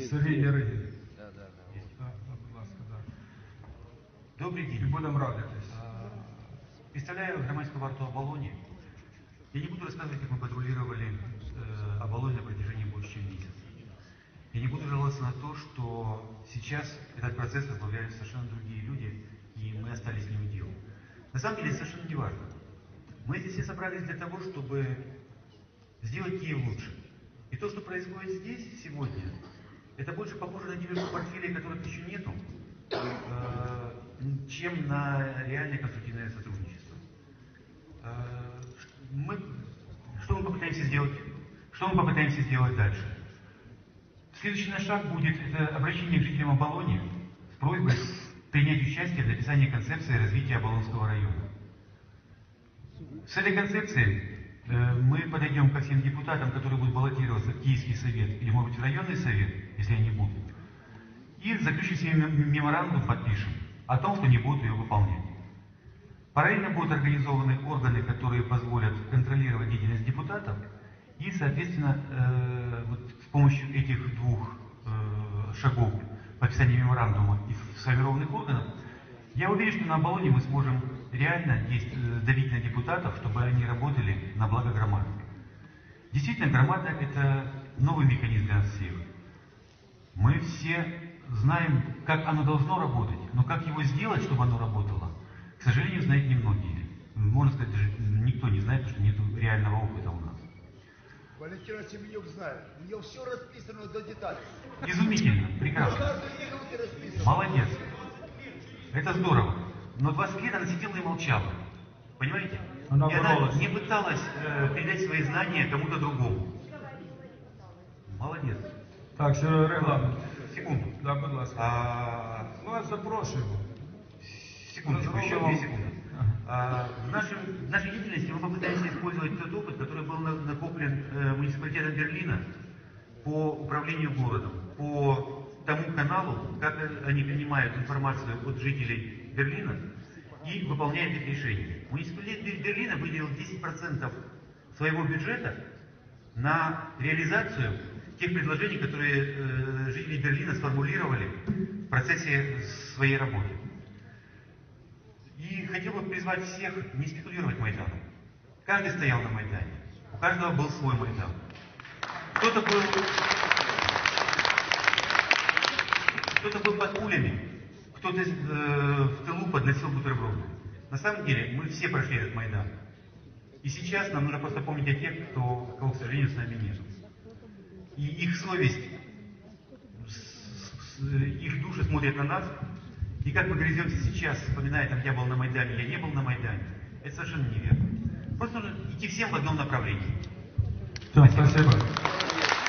Сергій Яригін. Да, да, да. Так, так, будь ласка, так. Добрый І день. будемо радитись. А, Представляю громадскую варту Оболони. Я не буду рассказывать, как мы патрулировали э, Оболонь на протяжении больше, чем месяца. Я не буду жаловаться на то, что сейчас этот процесс возглавляют совершенно другие люди, и мы остались не у дел. На самом деле это совершенно не важно. Мы здесь все собрались для того, чтобы сделать Киев лучше. И то, что происходит здесь сегодня, это больше похоже на дележку портфелей, которых еще нету, э, чем на реальное конструктивное сотрудничество. Э, Мы, что мы попытаемся сделать? Что мы попытаемся сделать дальше? Следующий наш шаг будет это обращение к жителям Оболони с просьбой принять участие в написании концепции развития Оболонского района. С этой концепцией мы подойдем ко всем депутатам, которые будут баллотироваться в Киевский совет или, может быть, в районный совет, если они будут, и заключим с ними мем- меморандум, подпишем о том, что не будут ее выполнять. Параллельно будут организованы органы, которые позволят контролировать деятельность депутатов, и, соответственно, э, вот с помощью этих двух э, шагов подписания меморандума и сформированных органов, я уверен, что на Оболоне мы сможем реально э, давить на депутатов, чтобы они работали на благо громады. Действительно, громада – это новый механизм для нас всех. Мы все знаем, как оно должно работать, но как его сделать, чтобы оно работало, к сожалению, знают немногие. Можно сказать, даже никто не знает, потому что нет реального опыта у нас. Валентина Семенюк знает. У нее все расписано до деталей. Изумительно, прекрасно. Молодец. Это здорово. Но 20 лет она сидела и молчала. Понимаете? Она и она не пыталась э, передать свои знания кому-то другому. Молодец. Так, що регламент. Секунду. Да, будь ласка. А, вас запрошуємо. секундочку, еще две секунды. А, в, нашем, в нашей деятельности мы попытаемся использовать тот опыт, который был на- накоплен э, муниципалитетом Берлина по управлению городом, по тому каналу, как они принимают информацию от жителей Берлина и выполняют их решения. Муниципалитет Бер- Берлина выделил 10% своего бюджета на реализацию тех предложений, которые э, жители Берлина сформулировали в процессе своей работы. И хотел бы призвать всех не спекулировать Майданом. Каждый стоял на Майдане. У каждого был свой Майдан. Кто-то был, кто-то был под пулями, кто-то э, в тылу подносил бутерброды. На самом деле мы все прошли этот Майдан. И сейчас нам нужно просто помнить о тех, кто, кого, к сожалению, с нами нет. И их совесть, с- с- их души смотрят на нас, и как мы грыземся сейчас, вспоминая, там, я был на Майдане, я не был на Майдане, это совершенно неверно. Просто нужно идти всем в одном направлении. Все, спасибо.